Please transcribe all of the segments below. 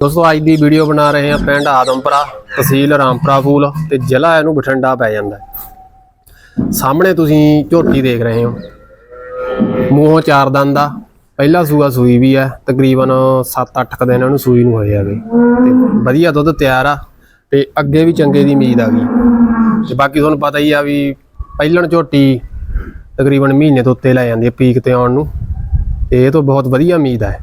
ਦੋਸਤੋ, ਅੱਜ ਦੀ ਵੀਡੀਓ ਬਣਾ ਰਹੇ ਹਾਂ ਪਿੰਡ ਆਦਮਪੁਰਾ, ਤਹਿਸੀਲ ਰਾਮਪੁਰਾ ਫੂਲ ਤੇ ਜ਼ਿਲ੍ਹਾ ਇਹਨੂੰ ਬਠਿੰਡਾ ਪੈ ਜਾਂਦਾ ਸਾਹਮਣੇ ਤੁਸੀਂ ਝੋਟੀ ਦੇਖ ਰਹੇ ਹੋ। ਮੂੰਹੋਂ ਚਾਰ ਦੰਦ ਦਾ ਪਹਿਲਾ ਸੂਆ ਸੂਈ ਵੀ ਹੈ ਤਕਰੀਬਨ 7-8 ਦਿਨ ਇਹਨੂੰ ਸੂਈ ਨੂੰ ਹੋਏ ਹੈਗੇ। ਤੇ ਵਧੀਆ ਦੁੱਧ ਤਿਆਰ ਆ ਤੇ ਅੱਗੇ ਵੀ ਚੰਗੇ ਦੀ ਉਮੀਦ ਆ ਗਈ। ਤੇ ਬਾਕੀ ਤੁਹਾਨੂੰ ਪਤਾ ਹੀ ਆ ਵੀ ਪਹਿਲਣ ਝੋਟੀ ਤਕਰੀਬਨ ਮਹੀਨੇ ਤੋਂ ਉੱਤੇ ਲੈ ਜਾਂਦੀ ਹੈ, ਪੀਕ ਤੇ ਆਉਣ ਨੂੰ। ਤੇ ਇਹ ਤੋਂ ਬਹੁਤ ਵਧੀਆ ਉਮੀਦ ਹੈ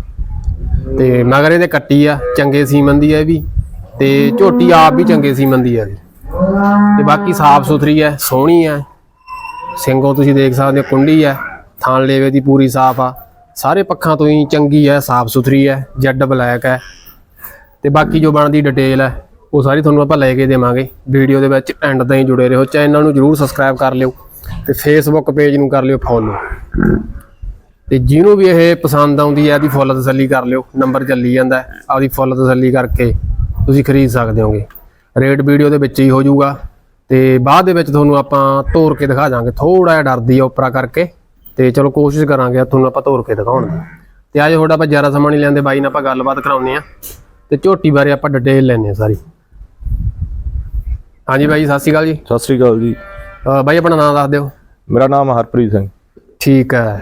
ਤੇ ਮਗਰ ਇਹਦੇ ਕੱਟੀ ਆ, ਚੰਗੇ ਸੀਮਨ ਦੀ ਹੈ ਇਹ ਵੀ, ਤੇ ਝੋਟੀ ਆਪ ਵੀ ਚੰਗੇ ਸੀਮਨ ਦੀ ਹੈ ਜੀ। ਤੇ ਬਾਕੀ ਸਾਫ਼ ਸੁਥਰੀ ਹੈ ਸੋਹਣੀ ਹੈ ਸਿੰਘੋਂ ਤੁਸੀਂ ਦੇਖ ਸਕਦੇ ਹੋ, ਕੁੰਡੀ ਹੈ ਥਾਣ ਲੇਵੇ ਦੀ ਪੂਰੀ ਸਾਫ਼ ਆ। ਸਾਰੇ ਪੱਖਾਂ ਤੋਂ ਹੀ ਚੰਗੀ ਹੈ ਸਾਫ਼ ਸੁਥਰੀ ਹੈ ਜੈਡ ਬਲੈਕ ਹੈ ਤੇ ਬਾਕੀ ਜੋ ਬਣਦੀ ਡਿਟੇਲ ਹੈ ਉਹ ਸਾਰੀ ਤੁਹਾਨੂੰ ਆਪਾਂ ਲੈ ਕੇ ਦੇਵਾਂਗੇ। ਵੀਡੀਓ ਦੇ ਵਿੱਚ ਐਂਡ ਤਾਈਂ ਜੁੜੇ ਰਹੋ, ਚੈਨਲ ਨੂੰ ਜਰੂਰ ਸਬਸਕ੍ਰਾਈਬ ਕਰ ਲਿਓ ਤੇ ਫੇਸਬੁੱਕ ਪੇਜ ਨੂੰ ਕਰ ਲਿਓ ਫੋਲੋ ਤੇ ਜਿਹਨੂੰ ਵੀ ਇਹ ਪਸੰਦ ਆਉਂਦੀ ਹੈ ਇਹਦੀ ਫੁੱਲ ਤਸੱਲੀ ਕਰ ਲਿਓ ਨੰਬਰ ਚੱਲੀ ਜਾਂਦਾ ਆਪਦੀ ਫੁੱਲ ਤਸੱਲੀ ਕਰਕੇ ਤੁਸੀਂ ਖਰੀਦ ਸਕਦੇ ਹੋਗੇ। ਰੇਟ ਵੀਡੀਓ ਦੇ ਵਿੱਚ ਹੀ ਹੋ ਜਾਊਗਾ ਤੇ ਬਾਅਦ ਦੇ ਵਿੱਚ ਤੁਹਾਨੂੰ ਆਪਾਂ ਤੋੜ ਕੇ ਦਿਖਾ ਦਾਂਗੇ। ਥੋੜਾ ਜਿਹਾ ਡਰਦੀ ਆ ਉਪਰਾ ਕਰਕੇ ਤੇ ਚਲੋ ਕੋਸ਼ਿਸ਼ ਕਰਾਂਗੇ ਤੁਹਾਨੂੰ ਆਪਾਂ ਤੋੜ ਕੇ ਦਿਖਾਉਣ ਦੀ। ਤੇ ਅੱਜ ਤੁਹਾਡਾ ਆਪਾਂ ਜ਼ਿਆਦਾ ਸਮਾਂ ਨਹੀਂ ਲੈਂਦੇ ਬਾਈ ਨਾਲ ਆਪਾਂ ਗੱਲਬਾਤ ਕਰਾਉਂਦੇ ਆ ਤੇ ਝੋਟੀ ਬਾਰੇ ਆਪਾਂ ਡਿਟੇਲ ਲੈਣੇ ਆ ਸਾਰੀ। ਹਾਂਜੀ ਬਾਈ ਸਤਿ ਸ਼੍ਰੀ ਅਕਾਲ ਜੀ। ਸਤਿ ਸ੍ਰੀ ਅਕਾਲ ਜੀ। ਬਾਈ ਆਪਣਾ ਨਾਮ ਦੱਸ ਦਿਓ। ਮੇਰਾ ਨਾਮ ਹਰਪ੍ਰੀਤ ਸਿੰਘ। ਠੀਕ ਹੈ।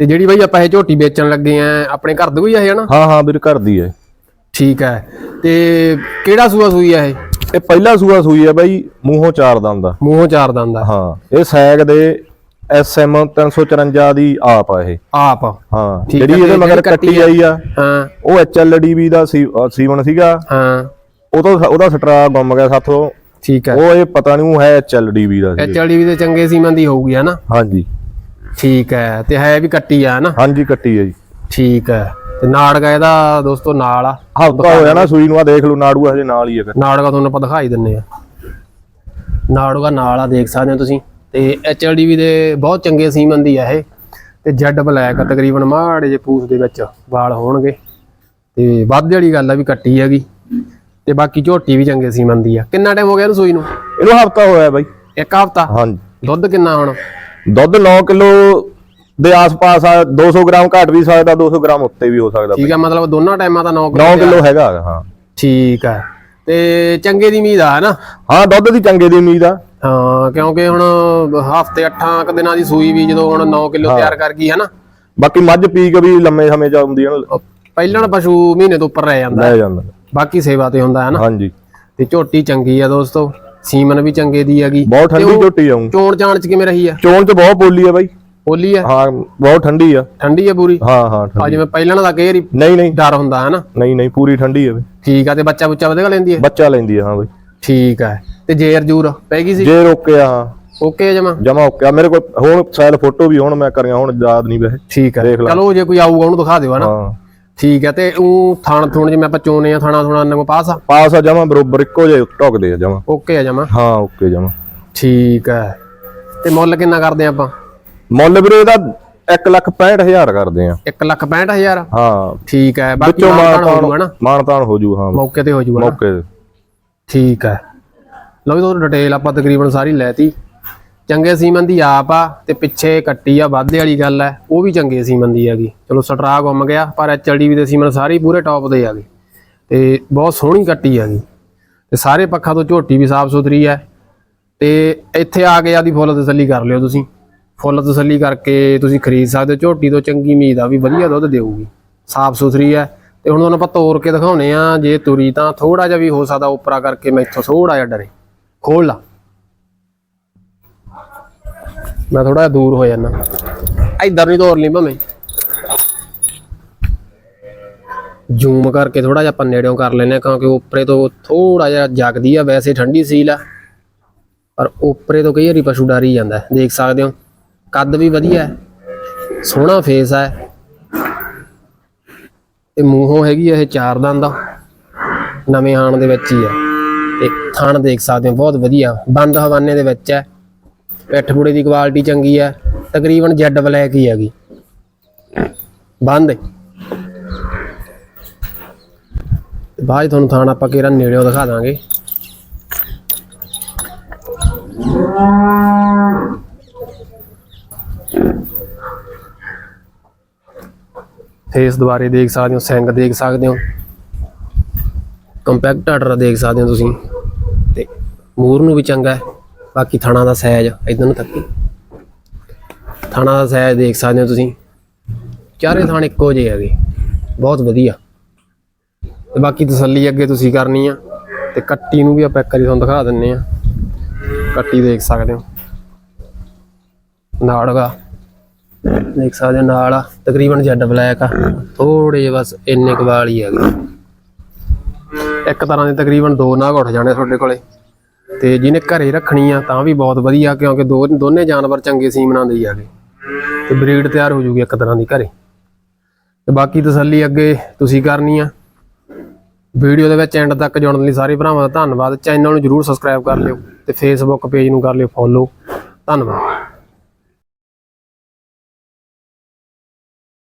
ਤੇ ਜਿਹੜੀ ਬਾਈ ਆਪਾਂ ਇਹ ਝੋਟੀ ਵੇਚਣ ਲੱਗੇ ਆ ਆਪਣੇ ਘਰ ਦੇ ਕੋਈ ਆ ਇਹ ਹਨਾ? ਹਾਂ ਹਾਂ ਵੀਰ ਘਰ ਦੀ ਹੈ ਠੀਕ ਹੈ ਤੇ ਕਿਹੜਾ ਸੂਆ ਸੂਈ ਆ ਇਹ? ਇਹ ਪਹਿਲਾ ਸੂਆ ਸੂਈ ਹੈ ਬਾਈ ਮੂੰਹੋਂ ਚਾਰ ਦੰਦ ਦਾ ਮੂੰਹੋਂ ਚਾਰ ਦੰਦ ਦਾ ਹਾਂ ਇਹ ਸੈਗ ਦੇ ਐਸਐਮ 354 ਦੀ ਆਪ ਆ ਇਹ। ਆਪ ਹਾਂ ਜਿਹੜੀ ਇਹਦੇ ਮਗਰ ਕੱਟੀ ਆਈ ਆ ਹਾਂ। ਉਹ ਐਚਐਲਡੀਬੀ ਦਾ ਸੀਵਨ ਸੀਗਾ। ਹਾਂ। ਉਹ ਤੋਂ ਉਹਦਾ ਸਟਰਾ ਗੁੰਮ ਗਿਆ ਸਾਥੋਂ। ਠੀਕ ਹੈ ਉਹ ਇਹ ਪਤਾ ਨਹੀਂ ਉਹ ਹੈ ਐਚਐਲਡੀਬੀ ਦਾ ਐਚਡੀ ਦੇ ਚੰਗੇ ਸੀਮਨ ਦੀ ਹੋਊਗੀ ਹਨਾ? ਹਾਂਜੀ। ਠੀਕ ਹੈ ਤੇ ਹੈ ਵੀ ਕੱਟੀ ਆ ਹਨਾ ਹਾਂਜੀ ਕੱਟੀ ਹੈ ਜੀ। ਠੀਕ ਹੈ ਤੇ ਨਾੜਗਾ ਇਹਦਾ ਦੋਸਤੋ ਨਾਲ ਆ। ਹਫਤਾ ਹੋਇਆ ਨਾ ਸੂਈ ਨੂੰ ਆ ਦੇਖ ਲਓ ਨਾੜੂ ਹਜੇ ਨਾਲ ਹੀ ਹੈ ਨਾੜਗਾ ਤੁਹਾਨੂੰ ਆਪਾਂ ਦਿਖਾਈ ਦਿੰਨੇ ਆ। ਨਾੜਗਾ ਨਾਲ ਆ ਦੇਖ ਸਕਦੇ ਹੋ ਤੁਸੀਂ। ਤੇ ਐਚਡੀ ਦੇ ਬਹੁਤ ਚੰਗੇ ਸੀਮਨ ਦੀ ਆ ਇਹ। ਤੇ ਜੈਡ ਬਲੈਕ ਆ ਤਕਰੀਬਨ ਮਾੜੇ ਜੇ ਪੂਸ ਦੇ ਵਿੱਚ ਵਾਲ ਹੋਣਗੇ। ਤੇ ਵੱਧ ਵਾਲੀ ਗੱਲ ਆ ਵੀ ਕੱਟੀ ਹੈਗੀ। ਤੇ ਬਾਕੀ ਝੋਟੀ ਵੀ ਚੰਗੇ ਸੀਮਨ ਦੀ ਆ। ਕਿੰਨਾ ਟਾਈਮ ਹੋ ਗਿਆ ਇਹਨੂੰ ਸੂਈ ਨੂੰ? ਇਹਨੂੰ ਹਫਤਾ ਹੋਇਆ ਬਾਈ। ਇੱਕ ਹਫਤਾ? ਹਾਂਜੀ। ਦੁੱਧ ਕਿੰਨਾ ਹੁਣ? ਦੁੱਧ 9 ਕਿਲੋ ਦੇ ਆਸ-ਪਾਸ ਆ 200 ਗ੍ਰਾਮ ਘੱਟ ਵੀ ਸਕਦਾ 200 ਗ੍ਰਾਮ ਉੱਤੇ ਵੀ ਹੋ ਸਕਦਾ ਠੀਕ ਆ ਮਤਲਬ ਦੋਨਾਂ ਟਾਈਮਾਂ ਦਾ 9 9 ਕਿਲੋ ਹੈਗਾ ਹਾਂ। ਠੀਕ ਆ। ਤੇ ਚੰਗੇ ਦੀ ਉਮੀਦ ਆ ਨਾ? ਹਾਂ ਦੁੱਧ ਦੀ ਚੰਗੇ ਦੀ ਉਮੀਦ ਆ। ਹਾਂ ਕਿਉਂਕਿ ਹੁਣ ਹਫ਼ਤੇ 8 ਕ ਦਿਨਾਂ ਦੀ ਸੂਈ ਵੀ ਜਦੋਂ ਹੁਣ 9 ਕਿਲੋ ਤਿਆਰ ਕਰ ਗਈ ਹੈ ਨਾ? ਬਾਕੀ ਮੱਝ ਪੀਕ ਵੀ ਲੰਮੇ ਸਮੇਂ ਚ ਆਉਂਦੀ ਹੈ ਨਾ। ਪਹਿਲਾਂ ਪਸ਼ੂ ਮਹੀਨੇ ਤੋਂ ਉੱਪਰ ਰਹਿ ਜਾਂਦਾ। ਲੈ ਜਾਂਦਾ। ਬਾਕੀ ਸੇਵਾ ਤੇ ਹੁੰਦਾ ਹੈ ਨਾ? ਹਾਂਜੀ। ਤੇ ਝੋਟੀ ਚੰਗੀ ਆ ਦੋਸਤੋ। ਸੀਮਨ ਵੀ ਚੰਗੇ ਦੀ ਹੈਗੀ। ਬਹੁਤ ਠੰਡੀ ਝੋਟੀ ਆਉਂ ਚੋਣ ਚਾਣ ਚ ਕਿਵੇਂ ਰਹੀ ਆ? ਚੋਣ ਚ ਬਹੁਤ ਬੋਲੀ ਆ ਬਾਈ। ਹੋਲੀ ਆ? ਹਾਂ ਬਹੁਤ ਠੰਡੀ ਆ। ਠੰਡੀ ਆ ਪੂਰੀ? ਹਾਂ ਹਾਂ ਆ। ਜਿਵੇਂ ਪਹਿਲਾਂ ਦਾ ਕਈ ਵਾਰੀ ਨਹੀਂ ਨਹੀਂ। ਡਰ ਹੁੰਦਾ ਹੈ ਨਾ? ਨਹੀਂ ਨਹੀਂ ਪੂਰੀ ਠੰਡੀ ਆ ਬਈ। ਠੀਕ ਆ ਤੇ ਬੱਚਾ ਬੁੱਚਾ ਵਧੇਗਾ ਲੈਂਦੀ ਹੈ ਬੱਚਾ ਲੈਂਦੀ ਆ ਹਾਂ ਬਈ। ਠੀਕ ਆ। ਤੇ ਜੇਰ ਜੂਰ ਪੈ ਗਈ ਸੀ? ਜੇ ਰੋਕਿਆ ਹਾਂ। ਓਕੇ ਜਮਾ? ਜਮਾ ਓਕੇ ਮੇਰੇ ਕੋਲ ਹੁਣ ਸੈਲ ਫੋਟੋ ਵੀ ਹੁਣ ਮੈਂ ਕਰੀਆਂ ਹੁਣ ਯਾਦ ਨਹੀਂ ਵੈਸੇ। ਠੀਕ ਆ। ਚਲੋ ਜੇ ਕੋਈ ਆਊਗਾ ਉਹਨੂੰ ਦਿਖਾ ਦਿਓ ਹਨਾ ਹਾਂ। ਠੀਕ ਹੈ ਤੇ ਉਹ ਥਾਣ ਥੁਣ ਜਿਵੇਂ ਆਪਾਂ ਚੋਨੇ ਆ ਥਾਣਾ ਥੁਣਾ ਨੰਗ ਪਾਸ ਆ? ਪਾਸ ਆ ਜਮਾ ਬਰੋਬਰ ਇੱਕੋ ਜਿਹੇ ਢੁਕਦੇ ਆ ਜਮਾ। ਓਕੇ ਆ ਜਮਾ? ਹਾਂ ਓਕੇ ਜਮਾ। ਠੀਕ ਹੈ। ਤੇ ਮੁੱਲ ਕਿੰਨਾ ਕਰਦੇ ਆਪਾਂ? ਮੁੱਲ ਵੀਰੇ ਇਹਦਾ 165000 ਕਰਦੇ ਆ। 1 ਲੱਖ 65000 ਹਾਂ। ਠੀਕ ਹੈ ਬਾਕੀ ਮਾਨਤਾਨ ਹੋ ਜੂਗਾ ਨਾ ਮਾਨਤਾਨ ਹੋ ਜੂ ਹਾਂ। ਮੌਕੇ ਤੇ ਹੋ ਜੂਗਾ ਮੌਕੇ ਤੇ। ਠੀਕ ਹੈ। ਲਓ ਵੀ ਤੁਹਾਨੂੰ ਡਿਟੇਲ ਆਪਾਂ ਤਕਰੀਬਨ ਸਾਰੀ ਲੈਤੀ। ਚੰਗੇ ਸੀਮਨ ਦੀ ਆਪ ਆ ਤੇ ਪਿੱਛੇ ਕੱਟੀ ਆ ਵਾਧੇ ਵਾਲੀ ਗੱਲ ਹੈ ਉਹ ਵੀ ਚੰਗੇ ਸੀਮਨ ਦੀ ਹੈਗੀ। ਚਲੋ ਸਟਰਾ ਗੁੰਮ ਗਿਆ, ਪਰ ਐਚਡੀ ਵੀ ਦੇ ਸੀਮਨ ਸਾਰੇ ਪੂਰੇ ਟੌਪ ਦੇ ਹੈਗੇ। ਤੇ ਬਹੁਤ ਸੋਹਣੀ ਕੱਟੀ ਹੈਗੀ। ਤੇ ਸਾਰੇ ਪੱਖਾਂ ਤੋਂ ਝੋਟੀ ਵੀ ਸਾਫ਼ ਸੁਥਰੀ ਹੈ। ਤੇ ਇੱਥੇ ਆ ਕੇ ਆਦੀ ਫੁੱਲ ਤਸੱਲੀ ਕਰ ਲਿਓ ਤੁਸੀਂ। ਫੁੱਲ ਤਸੱਲੀ ਕਰਕੇ ਤੁਸੀਂ ਖਰੀਦ ਸਕਦੇ ਹੋ। ਝੋਟੀ ਤੋਂ ਚੰਗੀ ਉਮੀਦ ਆ ਵੀ ਵਧੀਆ ਦੁੱਧ ਦੇਊਗੀ। ਸਾਫ਼ ਸੁਥਰੀ ਹੈ। ਤੇ ਹੁਣ ਤੁਹਾਨੂੰ ਆਪਾਂ ਤੋੜ ਕੇ ਦਿਖਾਉਨੇ ਆ, ਜੇ ਤੁਰੀ ਤਾਂ ਥੋੜਾ ਜਿਹਾ ਵੀ ਹੋ ਸਕਦਾ ਉਪਰਾ ਕਰਕੇ ਮੈਂ ਇੱਥੋਂ ਥੋੜਾ ਜਿਹਾ ਡਰੇ। ਖੋਲ ਲਾ। ਮੈਂ ਥੋੜਾ ਜਿਹਾ ਦੂਰ ਹੋ ਜਾਣਾ ਇੱਧਰ ਨਹੀਂ ਤੋਰ ਲਈ ਭਾਵੇਂ। ਜ਼ੂਮ ਕਰਕੇ ਥੋੜਾ ਜਿਹਾ ਆਪਾਂ ਨੇੜਿਓਂ ਕਰ ਲੈਨੇ ਆ ਕਿਉਂਕਿ ਉੱਪਰੇ ਤੋਂ ਥੋੜਾ ਜਿਹਾ ਜਗਦੀ ਆ, ਵੈਸੇ ਠੰਡੀ ਸੀਲ ਆ। ਪਰ ਉੱਪਰੇ ਤੋਂ ਕਈ ਵਾਰੀ ਪਸ਼ੂ ਡਰ ਹੀ ਜਾਂਦਾ ਦੇਖ ਸਕਦੇ ਹੋ। ਕੱਦ ਵੀ ਵਧੀਆ ਹੈ, ਸੋਹਣਾ ਫੇਸ ਹੈ ਤੇ ਮੂੰਹੋਂ ਹੈਗੀ ਆ ਇਹ ਚਾਰ ਦੰਦ ਦਾ ਨਵੇਂ ਆਣ ਦੇ ਵਿੱਚ ਹੀ ਹੈ ਤੇ ਥਣ ਦੇਖ ਸਕਦੇ ਹੋ, ਬਹੁਤ ਵਧੀਆ। ਬੰਦ ਹਵਾਨੇ ਦੇ ਵਿੱਚ ਹੈ। ਪਿੱਠ ਪੂੜੇ ਦੀ ਕੁਆਲਿਟੀ ਚੰਗੀ ਹੈ, ਤਕਰੀਬਨ ਜੈਡ ਬਲੈਕ ਹੀ ਹੈਗੀ। ਬੰਦ ਬਾਅਦ ਤੁਹਾਨੂੰ ਥਾਣ ਆਪਾਂ ਕਿਹੜਾ ਨੇੜਿਓਂ ਦਿਖਾ ਦਾਂਗੇ। ਫੇਸ ਦੁਬਾਰੇ ਦੇਖ ਸਕਦੇ ਹੋ ਸਿੰਗ ਦੇਖ ਸਕਦੇ ਹੋ। ਕੰਪੈਕਟ ਆਰਡਰ ਦੇਖ ਸਕਦੇ ਹੋ ਤੁਸੀਂ। ਤੇ ਮੂਰ ਨੂੰ ਵੀ ਚੰਗਾ ਹੈ। ਬਾਕੀ ਥਾਣਾ ਦਾ ਸਾਈਜ਼ ਇਧਰ ਨੂੰ ਤੱਕੀ ਥਾਣਾ ਦਾ ਸਾਈਜ਼ ਦੇਖ ਸਕਦੇ ਹੋ ਤੁਸੀਂ। ਚਾਰੇ ਥਾਣ ਇੱਕੋ ਜਿਹੇ ਹੈਗੇ। ਬਹੁਤ ਵਧੀਆ। ਤੇ ਬਾਕੀ ਤਸੱਲੀ ਅੱਗੇ ਤੁਸੀਂ ਕਰਨੀ ਆ, ਤੇ ਕੱਟੀ ਨੂੰ ਵੀ ਆਪਾਂ ਇੱਕ ਵਾਰੀ ਤੁਹਾਨੂੰ ਦਿਖਾ ਦਿੰਨੇ ਆ। ਕੱਟੀ ਦੇਖ ਸਕਦੇ ਹੋ। ਨਾੜਗਾ ਦੇਖ ਸਕਦੇ ਹੋ ਨਾਲ ਆ। ਤਕਰੀਬਨ ਜੈਡ ਬਲੈਕ ਆ। ਥੋੜੇ ਜਿਹੇ ਬਸ ਇੰਨੇ ਕੁ ਵਾਲ ਹੀ ਹੈਗੇ। ਇੱਕ ਤਰ੍ਹਾਂ ਦੇ ਤਕਰੀਬਨ ਦੋ ਨਾਗ ਉੱਠ ਜਾਣੇ ਤੁਹਾਡੇ ਕੋਲੇ। ਤੇ ਜਿਹਨੇ ਘਰੇ ਰੱਖਣੀ ਆ ਤਾਂ ਵੀ ਬਹੁਤ ਵਧੀਆ, ਕਿਉਂਕਿ ਦੋ ਦੋਨੇ ਜਾਨਵਰ ਚੰਗੇ ਸੀਮਨਾਂ ਦੇ ਹੀ ਹੈਗੇ। ਤੇ ਬਰੀਡ ਤਿਆਰ ਹੋ ਜੂਗੀ ਇੱਕ ਤਰ੍ਹਾਂ ਦੀ ਘਰੇ। ਤੇ ਬਾਕੀ ਤਸੱਲੀ ਅੱਗੇ ਤੁਸੀਂ ਕਰਨੀ ਆ। ਵੀਡੀਓ ਦੇ ਵਿੱਚ ਐਂਡ ਤੱਕ ਜੁੜਨ ਲਈ ਸਾਰੇ ਭਰਾਵਾਂ ਦਾ ਧੰਨਵਾਦ। ਚੈਨਲ ਨੂੰ ਜਰੂਰ ਸਬਸਕ੍ਰਾਈਬ ਕਰ ਲਿਓ ਤੇ ਫੇਸਬੁੱਕ ਪੇਜ ਨੂੰ ਕਰ ਲਿਓ ਫੋਲੋ ਧੰਨਵਾਦ।